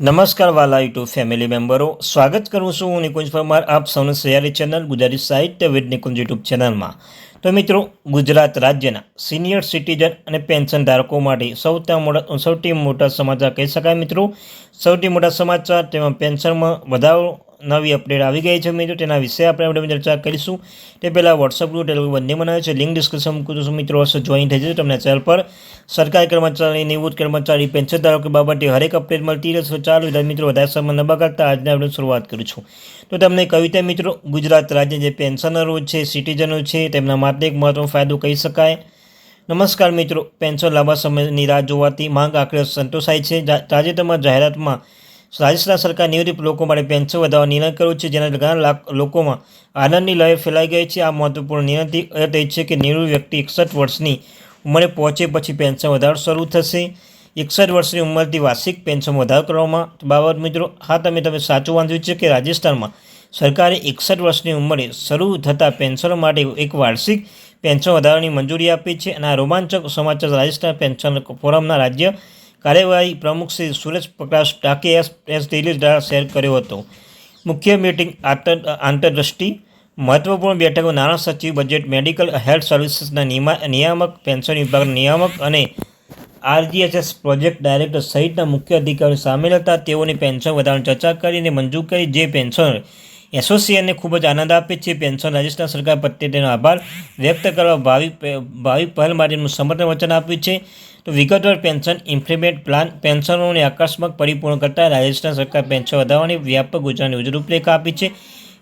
નમસ્કાર વાલા YouTube family મેમ્બરો. સ્વાગત કરું છું હું નિકુંજ પરમાર, આપ સૌનું સયારી ચેનલ ગુજરાતી સાહિત્ય વિદ નિકુંજ યુટ્યુબ ચેનલમાં. તો મિત્રો, ગુજરાત રાજ્યના સિનિયર સિટીઝન અને પેન્શન ધારકો માટે સૌથી મોટા સૌથી મોટા સમાચાર કહી શકાય મિત્રો. સૌથી મોટા સમાચાર તેમાં પેન્શનમાં વધારો નવી અપડેટ આવી ગઈ છે મિત્રો, તેના વિશે આપણે આપણે ચર્ચા કરીશું. તે પહેલાં વોટ્સઅપ ગ્રુપ ટેલિગ્રામ બંને બનાવે છે. લિંક ડિસ્કશન છું. મિત્રો જોઈન થઈ જશે તમને ચેનલ પર. સરકારી કર્મચારી નિવૃત્ત કર્મચારી પેન્શન ધારકો બાબતે હરેક અપડેટ મળતી રહેશે. ચાલુ વિદ્યાર્થી મિત્રો, વધારે સમય ન બગાડતા આજને આપણે શરૂઆત કરું છું તો તમને કવિતા મિત્રો, ગુજરાત રાજ્ય જે પેન્શનરો છે, સિટીઝનો છે, તેમના માટે એક મહત્વનો ફાયદો કહી શકાય. નમસ્કાર મિત્રો, પેન્શન લાંબા સમયની રાહ જોવાથી માંગ આખરે સંતોષાય છે. તાજેતરમાં જાહેરાતમાં રાજસ્થાન સરકાર નિવૃત્ત લોકો માટે પેન્શન વધારવા નિર્ણય કર્યો છે, જેના ઘણા લાખ લોકોમાં આનંદની લહેર ફેલાઈ ગઈ છે. આ મહત્વપૂર્ણ નિર્ણય એ છે કે નિવૃત્ત વ્યક્તિ એકસઠ વર્ષની ઉંમરે પહોંચે પછી પેન્શન વધારો શરૂ થશે. એકસઠ વર્ષની ઉંમરથી વાર્ષિક પેન્શન વધારો કરવામાં બાબત મિત્રો, હા, તમે તમે સાચું વાંચ્યું છે કે રાજસ્થાનમાં સરકારે એકસઠ વર્ષની ઉંમરે શરૂ થતા પેન્શનો માટે એક વાર્ષિક પેન્શન વધારવાની મંજૂરી આપી છે અને આ રોમાંચક સમાચાર રાજસ્થાન પેન્શન ફોરમના રાજ્ય કાર્યવાહી પ્રમુખ શ્રી સુરેશ પ્રકાશ ટાકે એસ રિલીઝ દ્વારા શેર કર્યો હતો. મુખ્ય મીટિંગ આંતર આંતરદ્રષ્ટિ, મહત્વપૂર્ણ બેઠકો, નાણાં સચિવ, બજેટ, મેડિકલ, હેલ્થ સર્વિસીસના નિયામક, પેન્શન વિભાગના નિયામક અને આરજીએસએસ પ્રોજેક્ટ ડાયરેક્ટર સહિતના મુખ્ય અધિકારીઓ સામેલ હતા. તેઓની પેન્શન વધારવાની ચર્ચા કરીને મંજૂર કરી જે પેન્શન એસોસિએશનને ખૂબ જ આનંદ આપે છે. પેન્શન રાજસ્થાન સરકાર પ્રત્યે તેનો આભાર વ્યક્ત કરવા ભાવિ ભાવિ પહેલ માટેનું સમર્થન વચન આપ્યું છે. તો વિગતવાર પેન્શન ઇમ્પ્લિમેન્ટ પ્લાન પેન્શનોને આકસ્મક પરિપૂર્ણ કરતા રાજસ્થાન સરકાર પેન્શન વધારવાની વ્યાપક યોજનાની રૂપરેખા આપી છે.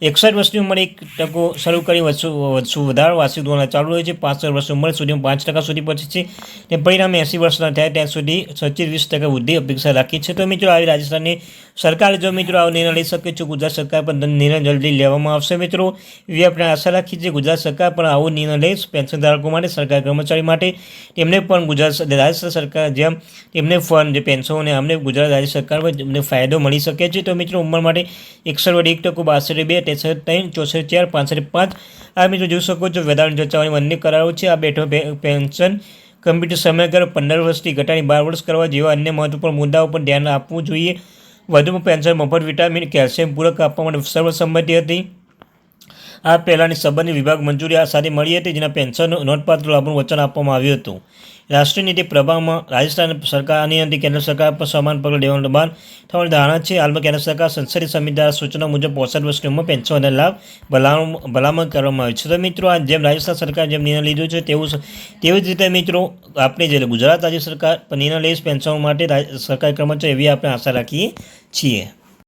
એકસઠ વર્ષની ઉંમરે એક ટકો શરૂ કરી વધુ વધુ વધારો વાર્ષિક ધોરણ ચાલુ રહે છે. પાંસઠ વર્ષની ઉંમર સુધીમાં પાંચ ટકા સુધી પહોંચે છે. ને પરિણામે એંસી વર્ષના થયા ત્યાં સુધી સચિવ વીસ ટકા વૃદ્ધિ અપેક્ષા રાખી છે. તો મિત્રો, આવી રાજસ્થાનની સરકારે જો મિત્રો આવો નિર્ણય લઈ શકે છે, ગુજરાત સરકાર પર નિર્ણય જલ્દી લેવામાં આવશે. મિત્રો, એવી આપણે આશા રાખીએ છે, ગુજરાત સરકાર પણ આવો નિર્ણય લે પેન્શન ધારકો માટે, સરકારી કર્મચારી માટે. તેમને પણ ગુજરાત રાજસ્થાન સરકાર જેમ તેમને ફંડ, જે પેન્શનો અને અમને ગુજરાત રાજ્ય સરકાર પર ફાયદો મળી શકે છે. તો મિત્રો, ઉંમર માટે એકસઠ વડે એક ટકો બાસઠ બે ત્રેસઠ ત્રણ ચોસઠ ચાર પાંસઠ પાંચ. આ મિત્રો જોઈ શકો છો વધારાની ચર્ચાઓની બંને કરારો છે. આ બેઠો પેન્શન કમ્પ્યુટર સમયગાળો પંદર વર્ષથી ઘટાડી બાર વર્ષ કરવા જેવા અન્ય મહત્વપૂર્ણ મુદ્દાઓ પર ધ્યાન આપવું જોઈએ. વધુમાં પેન્શન મફત વિટામિન, કેલ્શિયમ પૂરક આપવા માટે સર્વસંમતિ હતી. આ પહેલાંની સંબંધિત વિભાગ મંજૂરી આ સાથે મળી હતી, જેના પેન્શન નોંધપાત્ર લાભનું વચન આપવામાં આવ્યું હતું. રાષ્ટ્રીય નીતિ પ્રભાવમાં રાજસ્થાન સરકારની અંતે કેન્દ્ર સરકાર પર સમાન પગલું લેવાનું દબાણ થવાની ધારણા છે. હાલમાં કેન્દ્ર સરકાર સંસદીય સમિતિ દ્વારા સૂચના મુજબ પોસઠ વર્ષની ઉંમર પેન્શન લાભ ભલામણ કરવામાં આવી છે. તો મિત્રો, આ જેમ રાજસ્થાન સરકાર જેમ નિર્ણય લીધો છે, તેવું તેવી જ રીતે મિત્રો, આપણે જે ગુજરાત રાજ્ય સરકાર નિર્ણય લઈશ પેન્શન માટે સરકારી કર્મચારી એવી આપણે આશા રાખીએ છીએ.